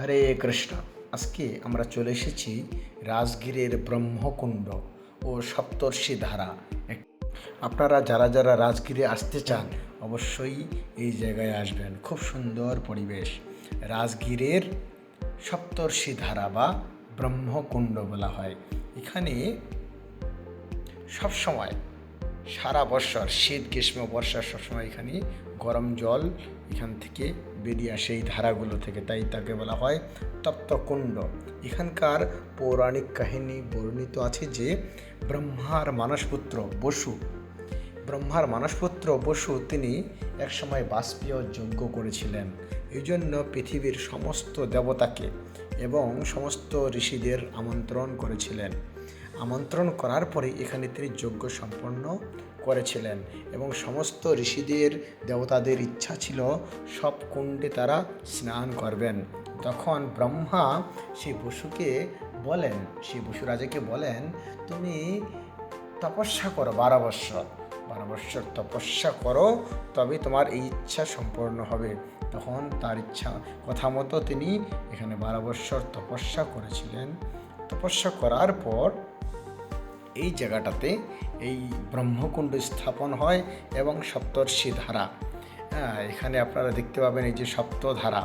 হরে কৃষ্ণ। আজকে আমরা চলে এসেছি রাজগীরের ব্রহ্মকুণ্ড ও সপ্তর্ষি ধারা। আপনারা যারা যারা রাজগীরে আসতে চান, অবশ্যই এই জায়গায় আসবেন। খুব সুন্দর পরিবেশ। রাজগীরের সপ্তর্ষি ধারা বা ব্রহ্মকুণ্ড বলা হয়। এখানে সবসময় সারা বৎসর শীত, গ্রীষ্ম, বর্ষা সবসময় এখানে গরম জল এখান থেকে বেরিয়ে আসে এই ধারাগুলো থেকে, তাই তাকে বলা হয় তপ্তকুণ্ড। এখানকার পৌরাণিক কাহিনী বর্ণিত আছে যে ব্রহ্মার মানসপুত্র বসু, ব্রহ্মার মানসপুত্র বসু তিনি একসময় বাষ্পীয় যজ্ঞ করেছিলেন। এই জন্য পৃথিবীর সমস্ত দেবতাকে এবং সমস্ত ঋষিদের আমন্ত্রণ করেছিলেন। আমন্ত্রণ করার পরে এখানে তিনি যজ্ঞ সম্পন্ন করেছিলেন এবং সমস্ত ঋষিদের, দেবতাদের ইচ্ছা ছিল সব কুণ্ডে তারা স্নান করবেন। তখন ব্রহ্মা সেই বসুকে বলেন, সেই বসু রাজাকে বলেন, তুমি তপস্যা করো বারো বৎসর। বারো বৎসর তপস্যা করো তবে তোমার এই ইচ্ছা সম্পূর্ণ হবে। তখন তার ইচ্ছা, কথা মতো তিনি এখানে বারো বৎসর তপস্যা করেছিলেন। তপস্যা করার পর এই জায়গাটাতে এই ব্রহ্মকুণ্ড স্থাপন হয় এবং সপ্তর্ষি ধারা। হ্যাঁ এখানে আপনারা দেখতে পাবেন এই যে সপ্তধারা,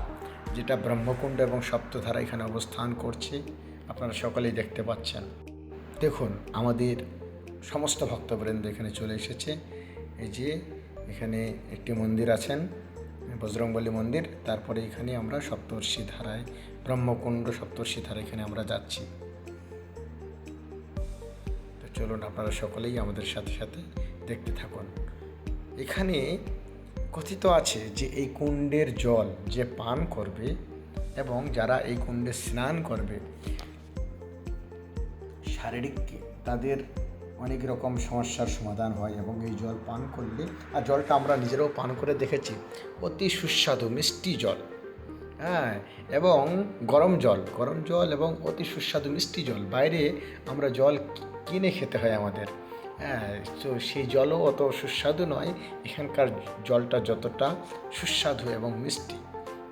যেটা ব্রহ্মকুণ্ড এবং সপ্তধারা এখানে অবস্থান করছে। আপনারা সকলেই দেখতে পাচ্ছেন। দেখুন, আমাদের সমস্ত ভক্তবৃন্দ এখানে চলে এসেছে। এই যে এখানে একটি মন্দির আছেন। বজরংবলী মন্দির, তারপরে এখানে আমরা সপ্তর্ষি ধারায়, ব্রহ্মকুণ্ড সপ্তর্ষি ধারা এখানে আমরা যাচ্ছি। তো চলুন আপনারা সকলেই আমাদের সাথে সাথে দেখতে থাকুন। এখানে কথিত আছে যে এই কুণ্ডের জল যে পান করবে এবং যারা এই কুণ্ডে স্নান করবে, শারীরিক তাদের অনেক রকম সমস্যার সমাধান হয় এবং এই জল পান করলে আর জলটা আমরা নিজেরাও পান করে দেখেছি অতি সুস্বাদু মিষ্টি জল। হ্যাঁ এবং গরম জল গরম জল এবং অতি সুস্বাদু মিষ্টি জল। বাইরে আমরা জল কিনে খেতে হয় আমাদের। হ্যাঁ তো সেই জলও অত সুস্বাদু নয় এখানকার জলটা যতটা সুস্বাদু এবং মিষ্টি।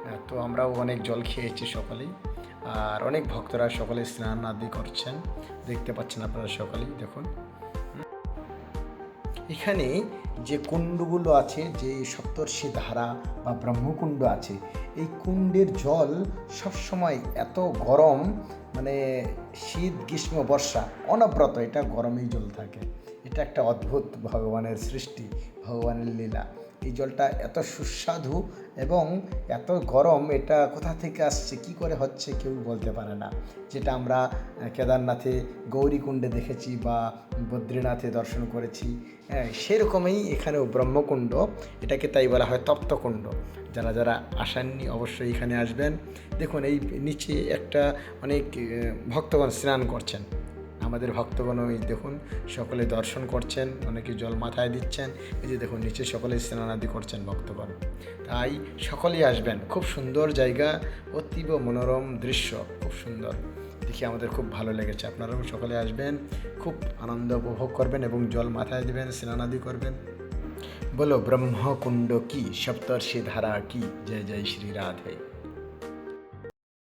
হ্যাঁ, তো আমরাও অনেক জল খেয়েছি সকলেই। আর অনেক ভক্তরা সকলে স্নান আদি করছেন। দেখতে পাচ্ছেন আপনারা সকলেই, দেখুন। এখানে যে কুণ্ডগুলো আছে, যে সপ্তর্ষি ধারা বা ব্রহ্মকুণ্ড আছে, এই কুণ্ডের জল সবসময় এত গরম মানে শীত, গ্রীষ্ম, বর্ষা, অনবরত এটা গরমেই জল থাকে। এটা একটা অদ্ভুত ভগবানের সৃষ্টি, ভগবানের লীলা। এই জলটা এত সুস্বাদু এবং এত গরম, এটা কোথা থেকে আসছে, কি করে হচ্ছে কেউ বলতে পারে না। যেটা আমরা কেদারনাথে গৌরীকুণ্ডে দেখেছি বা বদ্রীনাথে দর্শন করেছি হ্যাঁ সেরকমই এখানেও ব্রহ্মকুণ্ড, এটাকে তাই বলা হয় তপ্তকুণ্ড। যারা যারা আসেননি অবশ্যই এখানে আসবেন। দেখুন, এই নিচে একটা অনেক ভক্তগণ স্নান করছেন। আমাদের ভক্তগণ ওই দেখুন, সকলে দর্শন করছেন, অনেকে জল মাথায় দিচ্ছেন, এই যে দেখুন, নিচে সকলে স্নানাদি করছেন ভক্তগণ। তাই সকলেই আসবেন, খুব সুন্দর জায়গা, অতীব মনোরম দৃশ্য, খুব সুন্দর। দেখে আমাদের খুব ভালো লেগেছে, আপনারাও সকলে আসবেন, খুব আনন্দ উপভোগ করবেন এবং জল মাথায় দেবেন, স্নানাদি করবেন। বলো, ব্রহ্মকুণ্ড কি? সপ্তর্ষি ধারা কি? জয় জয় শ্রী রাধে